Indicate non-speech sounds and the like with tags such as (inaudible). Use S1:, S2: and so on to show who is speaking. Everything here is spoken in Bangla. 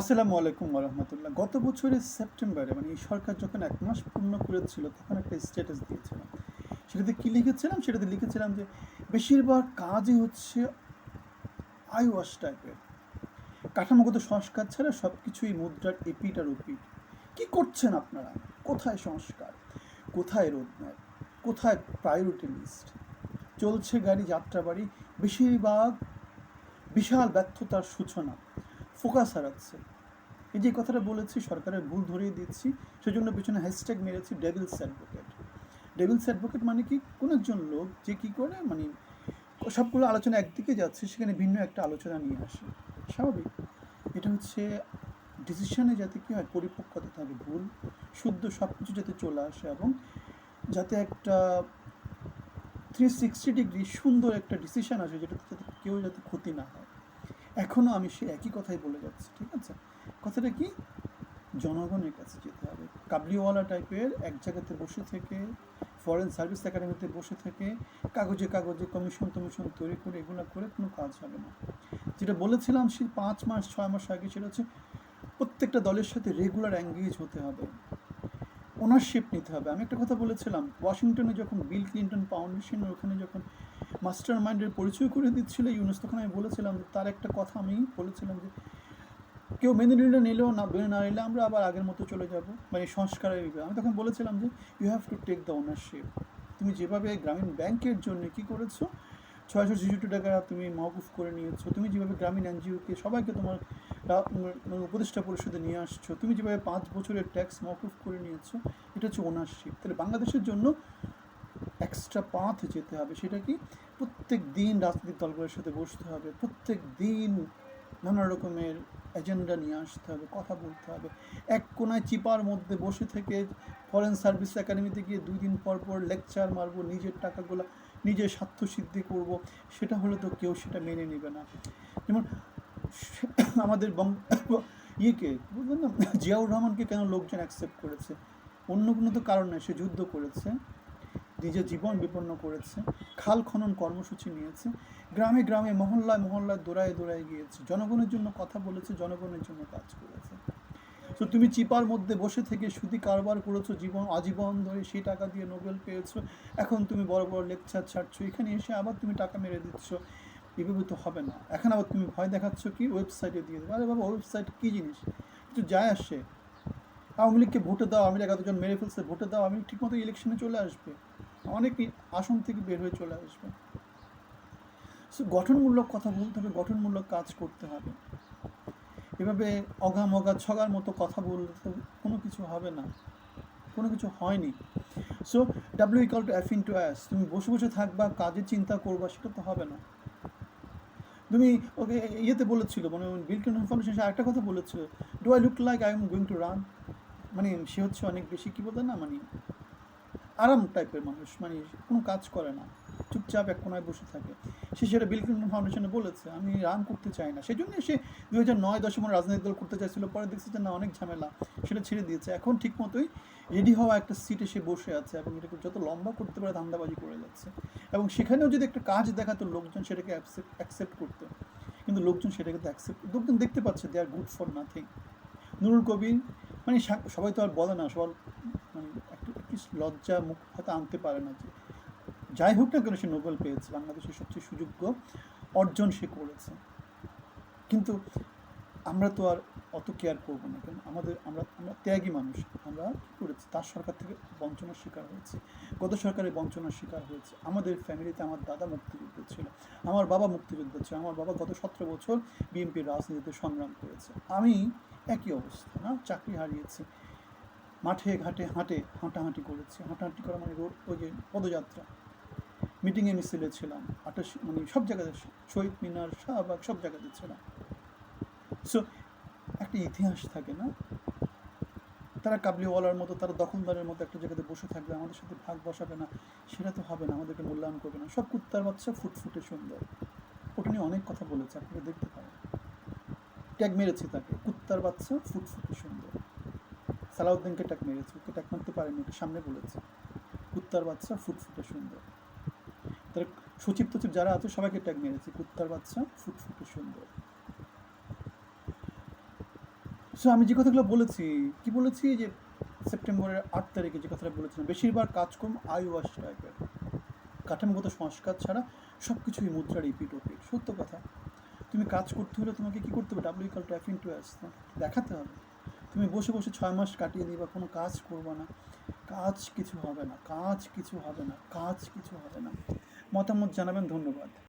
S1: আসসালামু আলাইকুম রহমতুল্লাহ গত বছরের সেপ্টেম্বরে মানে এই সরকার যখন এক মাস পূর্ণ করেছিল, তখন একটা স্ট্যাটাস দিয়েছিলাম সেটাতে কী লিখেছিলাম? সেটাতে লিখেছিলাম যে, বেশিরভাগ কাজই হচ্ছে আই ওয়াশ টাইপের কাঠামোগত সংস্কার ছাড়া সব কিছুই মুদ্রার এপিট আর ওপিট কী করছেন আপনারা? কোথায় সংস্কার? কোথায় রোডম্যাপ কোথায় প্রায়োরিটি লিস্ট চলছে গাড়ি, যাত্রাবাড়ি, বেশিরভাগ বিশাল ব্যর্থতার সূচনা। ফোকাস হারাচ্ছে। এই যে কথাটা বলেছি, সরকারের ভুল ধরিয়ে দিচ্ছি, সেজন্য পিছনে হ্যাশট্যাগ মেরেছি ডেভিলস অ্যাডভোকেট ডেভিলস অ্যাডভোকেট মানে কি? কোনো একজন লোক যে কী করে মানে সবগুলো আলোচনা একদিকে যাচ্ছে, সেখানে ভিন্ন একটা আলোচনা নিয়ে আসে। স্বাভাবিক। এটা হচ্ছে ডিসিশনে যাতে কী হয়, পরিপক্কতা থাকে ভুল, শুদ্ধ সব কিছু যাতে চলে আসে এবং যাতে একটা থ্রি সিক্সটি ডিগ্রি সুন্দর একটা ডিসিশান আসে, যেটাতে যাতে কেউ যাতে ক্ষতি না হয়। এখনও আমি সে একই কথাই বলে যাচ্ছি, ঠিক আছে? কথাটা কি? জনগণের কাছে যেতে হবে। কাবলিওয়ালা টাইপের এক জায়গাতে বসে থেকে ফরেন সার্ভিস একাডেমিতে বসে থেকে, কাগজে কাগজে কমিশন টমিশন তৈরি করে এগুলো করে কোনো কাজ হবে না। যেটা বলেছিলাম সে পাঁচ মাস, ছয় মাস আগে সেটা হচ্ছে প্রত্যেকটা দলের সাথে রেগুলার অ্যাঙ্গেজ হতে হবে। ওনারশিপ নিতে হবে। আমি একটা কথা বলেছিলাম ওয়াশিংটনে যখন বিল ক্লিন্টন ফাউন্ডেশনের ওখানে যখন মাস্টার মাইন্ডের পরিচয় করে দিচ্ছিল ইউনুস। তখন আমি বলেছিলাম যে, তার একটা কথা আমি বলেছিলাম যে, কেউ মেনে নিলে নিলেও না, মেনে না নিলে আমরা আবার আগের মতো চলে যাব। মানে সংস্কারের আমি তখন বলেছিলাম যে you have to take the ownership তুমি যেভাবে গ্রামীণ ব্যাংকের জন্য কি করেছ, ছয়শো ছেষট্টি টাকা তুমি মহকুফ করে নিয়েছো, তুমি যেভাবে গ্রামীণ এনজিওকে, সবাইকে তোমার উপদেষ্টা পরিষদে নিয়ে আসছো, তুমি যেভাবে পাঁচ বছরের ট্যাক্স মহকুফ করে নিয়েছো, এটা হচ্ছে ওনারশিপ তাহলে বাংলাদেশের জন্য এক্সট্রা পাথ যেতে হবে। সেটা কি? প্রত্যেক দিন রাজনৈতিক দলগুলোর সাথে বসতে হবে। প্রত্যেক দিন নানা রকমের এজেন্ডা নিয়ে আসতে হবে, কথা বলতে হবে। এক কোনায় চিপার মধ্যে বসে থেকে ফরেন সার্ভিস একাডেমিতে গিয়ে দুই দিন পর পর লেকচার মারবো, নিজের টাকাগুলো, নিজের স্বার্থ সিদ্ধি করব। সেটা হলে তো কেউ সেটা মেনে নেবে না। যেমন (coughs) আমাদের বং (coughs) ইয়েকে বুঝলেন না? (coughs) জিয়াউর রহমানকে কেন লোকজন অ্যাকসেপ্ট করেছে? অন্য কোনো তো কারণ নেই, সে যুদ্ধ করেছে। নিজের জীবন বিপন্ন করেছে, খাল খনন কর্মসূচি নিয়েছে, গ্রামে গ্রামে, মহল্লায় মহল্লায়, দৌড়ায় দৌড়ায় গিয়েছে। জনগণের জন্য কথা বলেছে, জনগণের জন্য কাজ করেছে। তো তুমি চিপার মধ্যে বসে থেকে সুদি কারবার করেছ, জীবন, আজীবন ধরে সেই টাকা দিয়ে নোবেল পেয়েছ। এখন তুমি বড় বড় লেকচার ছাড়ছো, এখানে এসে আবার তুমি টাকা মেরে দিচ্ছ। এভাবে তো হবে না। এখন আবার তুমি ভয় দেখাচ্ছ কি? ওয়েবসাইটে দিয়ে দেবে। আরে বাবা, ওয়েবসাইট কী জিনিস? কিছু যায় আসে। আওয়ামী লীগকে ভোটে দাও, আওয়ামী লীগ এতজন মেরে ফেলছে, ভোটে দাও আমি ঠিকমতো ইলেকশনে চলে আসবে। অনেক আসন থেকে বের হয়ে চলে আসবে। সো গঠনমূলক কথা বলতে হবে, গঠনমূলক কাজ করতে হবে। এভাবে অগা মগা ছগার মতো কথা বললে তো কোনো কিছু হবে না। কোনো কিছু হয়নি। So W equal to in to as তুমি বসে বসে থাকবা কাজে চিন্তা করবা, সেটা তো হবে না। তুমি ওকে ইয়েতে বলেছিল মানে বিল ক্লিন্টন ফাউন্ডেশন সে একটা কথা বলেছিল do I look like I am going to run মানে সে হচ্ছে অনেক বেশি কী বলতে না মানে আরাম টাইপের মানুষ মানে কোনো কাজ করে না, চুপচাপ এক কোনায় বসে থাকে। সে সেটা বিল ক্লিন্টন ফাউন্ডেশনে বলেছে, আমি রান করতে চাই না। সেই জন্য সে দু হাজার নয় দশে মনে রাজনৈতিক দল করতে চাইছিল, পরে দেখছে যে না, অনেক ঝামেলা, সেটা ছেড়ে দিয়েছে। এখন ঠিক মতোই রেডি হওয়া একটা সিটে সে বসে আছে এবং এটাকে যত লম্বা করতে পারে, ধান্দাবাজি করে যাচ্ছে। এবং সেখানেও যদি একটা কাজ দেখাতো লোকজন, সেটাকে অ্যাকসেপ্ট করতো। কিন্তু লোকজন সেটাকে তো অ্যাকসেপ্ট লোকজন দেখতে পাচ্ছে they are good for nothing Nurul Kabir মানে সবাই তো আর বলে না, সবার লজ্জা মুখ হয়তো আনতে পারে না যে। যাই হোক না কেন সে নোবেল পেয়েছে, বাংলাদেশের সবচেয়ে সুযোগ্য অর্জন সে করেছে। কিন্তু আমরা তো আর অত কেয়ার করব না কেন? আমাদের, আমরা আমরা ত্যাগী মানুষ, আমরা কী করেছি? তার সরকার থেকে বঞ্চনার শিকার হয়েছে। গত সরকারের বঞ্চনার শিকার হয়েছে। আমাদের ফ্যামিলিতে আমার দাদা মুক্তিযুদ্ধ ছিল, আমার বাবা মুক্তিযুদ্ধ ছিল, আমার বাবা গত সতেরো বছর বিএনপির রাজনীতিতে সংগ্রাম করেছে। আমি একই অবস্থা, না? চাকরি হারিয়েছি। মাঠে, ঘাটে, হাঁটে, হাঁটাহাঁটি করেছি। হাঁটাহাঁটি করা মানে রোড, ওই যে পদযাত্রা। মিটিংয়ে মিছিলে ছিলাম, আটাশ মানে সব জায়গাতে শহীদ মিনার, শাহবাগ, সব জায়গাতে ছিলাম। সো একটা ইতিহাস থাকে না? তারা কাবলিওয়ালার মতো, তারা দখলদারের মতো একটা জায়গাতে বসে থাকবে, আমাদের সাথে ভাগ বসাবে না, সেটা তো হবে না, আমাদেরকে মূল্যায়ন করবে না। সব কুত্তার বাচ্চা ফুটফুটে সুন্দর। ওটা নিয়ে অনেক কথা বলেছে, আপনারা দেখতে পারেন। ট্যাগ মেরেছে তাকে, কুত্তার বাচ্চা ফুটফুটে সুন্দর। সালাউদ্দিনকে ট্যাগ মেরেছে, ওকে ট্যাগ মারতে পারেনি, ওকে সামনে বলেছে। কুত্তার বাচ্চা ফুটফুটে সুন্দর। তার সচিব টচিব যারা আছে, সবাইকে ট্যাগ মেরেছে, কুত্তার বাচ্চা ফুটফুটে সুন্দর। সো আমি যে কথাগুলো বলেছি, কি বলেছি? যে সেপ্টেম্বরের আট তারিখে যে কথাটা বলেছিলাম, বেশিরভাগ কাজকর্ম আই ওয়াশ টাইপের। কাঠামোগত সংস্কার ছাড়া সব কিছুই মুদ্রা রিপিট ওপিট সত্য কথা। তুমি কাজ করতে হলে তোমাকে কি করতে হবে? ডাব্লিউ কাল ট্যাপ ইন টু অ্যাস দেখাতে হবে? তুমি বসে বসে ছয় মাস কাটিয়ে দিবা কোনো কাজ করব না। কাজ কিছু হবে না, কাজ কিছু হবে না, কাজ কিছু হবে না। মতামত জানাবেন, ধন্যবাদ।